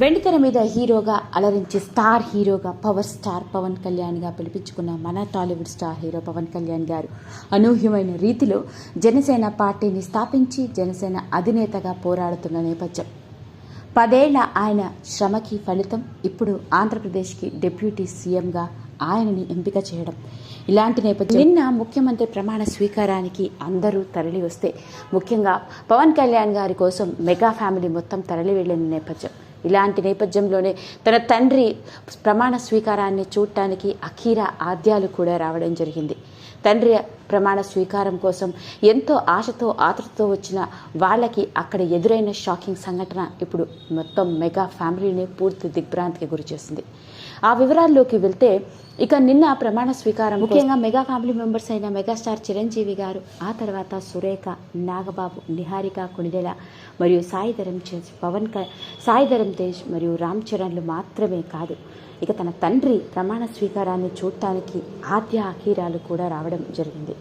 వెండితెర మీద హీరోగా అలరించి స్టార్ హీరోగా పవర్ స్టార్ పవన్ కళ్యాణ్గా పిలిపించుకున్న మన Tollywood star hero Pavan Kalyan గారు. అనూహ్యమైన రీతిలో జనసేన పార్టీని స్థాపించి జనసేన అధినేతగా పోరాడుతున్న నేపథ్యం. పదేళ్ళ ఆయన శ్రమకి ఫలితం ఇప్పుడు ఆంధ్రప్రదేశ్కి డిప్యూటీ సీఎంగా ఆయనని ఎంపిక చేయడం. ఇలాంటి నేపథ్యం నిన్న ముఖ్యమంత్రి ప్రమాణ స్వీకారానికి అందరూ తరలి వస్తే ముఖ్యంగా పవన్ కళ్యాణ్ గారి కోసం మెగా ఫ్యామిలీ మొత్తం తరలి వెళ్ళిన నేపథ్యం. ఇలాంటి నేపథ్యంలోనే తన తండ్రి ప్రమాణ స్వీకారాన్ని చూడటానికి అఖీర ఆద్యాలు కూడా రావడం జరిగింది. తండ్రి ప్రమాణ స్వీకారం కోసం ఎంతో ఆశతో ఆతృతతో వచ్చిన వాళ్ళకి అక్కడ ఎదురైన షాకింగ్ సంఘటన ఇప్పుడు మొత్తం మెగా ఫ్యామిలీని పూర్తి దిగ్భ్రాంతికి గురిచేసింది. ఆ వివరాల్లోకి వెళ్తే ఇక నిన్న ప్రమాణ స్వీకారం ముఖ్యంగా మెగా ఫ్యామిలీ మెంబర్స్ అయిన మెగాస్టార్ చిరంజీవి గారు ఆ తర్వాత సురేఖ నాగబాబు నిహారిక కొణిదెల మరియు సాయిధరం తేజ్ పవన్ క సాయిధరం తేజ్ మరియు రామ్ చరణ్లు మాత్రమే కాదు ఇక తన తండ్రి ప్రమాణ స్వీకారాన్ని చూడటానికి ఆద్య అఖీరాలు కూడా రావడం జరిగింది.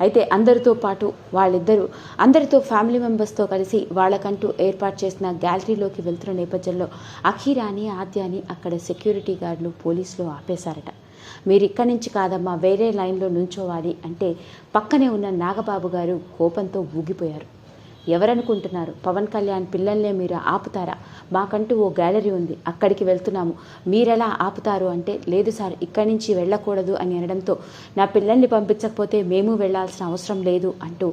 అయితే అందరితో పాటు వాళ్ళిద్దరూ అందరితో ఫ్యామిలీ మెంబర్స్తో కలిసి వాళ్ళకంటూ ఏర్పాటు చేసిన గ్యాలరీలోకి వెళ్తున్న నేపథ్యంలో అఖీరాని ఆద్యాని అక్కడ సెక్యూరిటీ గార్డులు పోలీసులు ఆపేశారట. మీరు ఇక్కడి నుంచి కాదమ్మా వేరే లైన్లో నుంచోవాలి అంటే పక్కనే ఉన్న నాగబాబు గారు కోపంతో ఊగిపోయారు. ఎవరనుకుంటున్నారు? పవన్ కళ్యాణ్ పిల్లల్నే మీరు ఆపుతారా? మాకంటూ ఓ గ్యాలరీ ఉంది. అక్కడికి వెళ్తున్నాము. మీరెలా ఆపుతారు అంటే లేదు సార్ ఇక్కడి నుంచి వెళ్ళకూడదు అని అనడంతో నా పిల్లల్ని పంపించకపోతే మేము వెళ్ళాల్సిన అవసరం లేదు అంటూ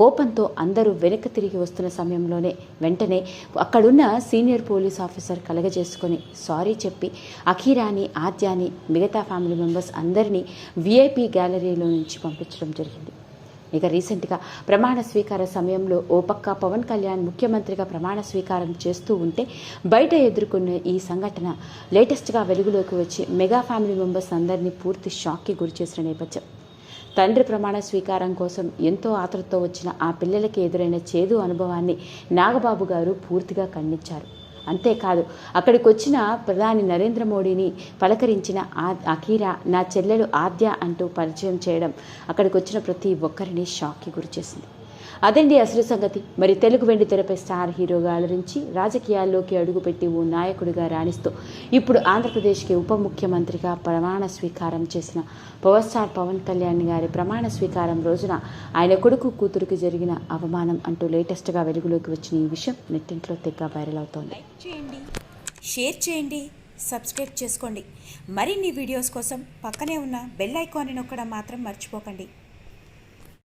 కోపంతో అందరూ వెనక్కి తిరిగి వస్తున్న సమయంలోనే వెంటనే అక్కడున్న సీనియర్ పోలీస్ ఆఫీసర్ కలగజేసుకొని సారీ చెప్పి అఖీరాని ఆద్యాని మిగతా ఫ్యామిలీ మెంబర్స్ అందరినీ విఐపి గ్యాలరీలో నుంచి పంపించడం జరిగింది. ఇక రీసెంట్గా ప్రమాణ స్వీకార సమయంలో ఓ పక్క పవన్ కళ్యాణ్ ముఖ్యమంత్రిగా ప్రమాణ స్వీకారం చేస్తూ ఉంటే బయట ఎదుర్కొన్న ఈ సంఘటన లేటెస్ట్గా వెలుగులోకి వచ్చి మెగా ఫ్యామిలీ మెంబర్స్ అందరినీ పూర్తి షాక్కి గురి చేసిన నేపథ్యం. తండ్రి ప్రమాణ స్వీకారం కోసం ఎంతో ఆతృతతో వచ్చిన ఆ పిల్లలకి ఎదురైన చేదు అనుభవాన్ని నాగబాబు గారు పూర్తిగా ఖండించారు. అంతేకాదు అక్కడికి వచ్చిన ప్రధాని నరేంద్ర మోడీని పలకరించిన ఆ అఖీరా నా చెల్లెలు ఆద్య అంటూ పరిచయం చేయడం అక్కడికి వచ్చిన ప్రతి ఒక్కరిని షాక్కి గురిచేసింది. అదండి అసలు సంగతి. మరి తెలుగు వెండి తెరపై స్టార్ హీరోగా అలరించి రాజకీయాల్లోకి అడుగుపెట్టి ఓ నాయకుడిగా రాణిస్తూ ఇప్పుడు ఆంధ్రప్రదేశ్కి ఉప ముఖ్యమంత్రిగా ప్రమాణ స్వీకారం చేసిన పవర్ స్టార్ పవన్ కళ్యాణ్ గారి ప్రమాణ స్వీకారం రోజున ఆయన కొడుకు కూతురికి జరిగిన అవమానం అంటూ లేటెస్ట్గా వెలుగులోకి వచ్చిన ఈ విషయం నెట్టింట్లో తెగ వైరల్ అవుతోంది. చేయండి షేర్ చేయండి సబ్స్క్రైబ్ చేసుకోండి. మరిన్ని వీడియోస్ కోసం పక్కనే ఉన్న బెల్ ఐకాన్ని నొక్కడం మాత్రం మర్చిపోకండి.